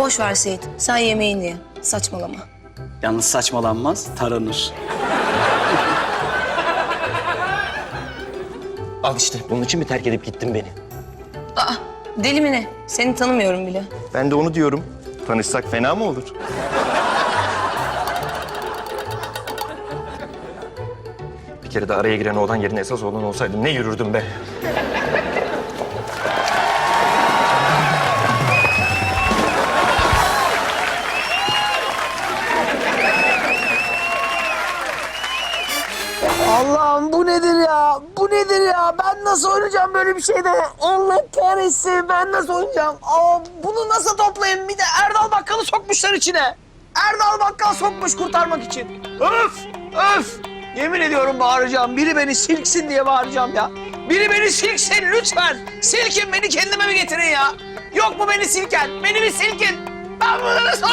boş ver Seyit. Sen yemeğini ye. Saçmalama. Yalnız saçmalanmaz, taranır. Al işte bunun için mi terk edip gittin beni? Aa, deli mi ne? Seni tanımıyorum bile. Ben de onu diyorum. Tanışsak fena mı olur? Bir kere de araya giren oğlan yerine esas oğlan olsaydım ne yürürdüm be. Allah'ım bu nedir ya? Bu nedir ya? Ben nasıl oynayacağım böyle bir şeyde? Allah kahretsin ben nasıl oynayacağım? Aa, bunu nasıl toplayayım? Bir de Erdal Bakkal'ı sokmuşlar içine. Erdal Bakkal sokmuş kurtarmak için. Öf! Öf! Yemin ediyorum bağıracağım. Biri beni silksin diye bağıracağım ya. Biri beni silksin lütfen. Silkin beni kendime mi getirin ya? Yok mu beni silken? Beni bir silkin. Ben bunu nasıl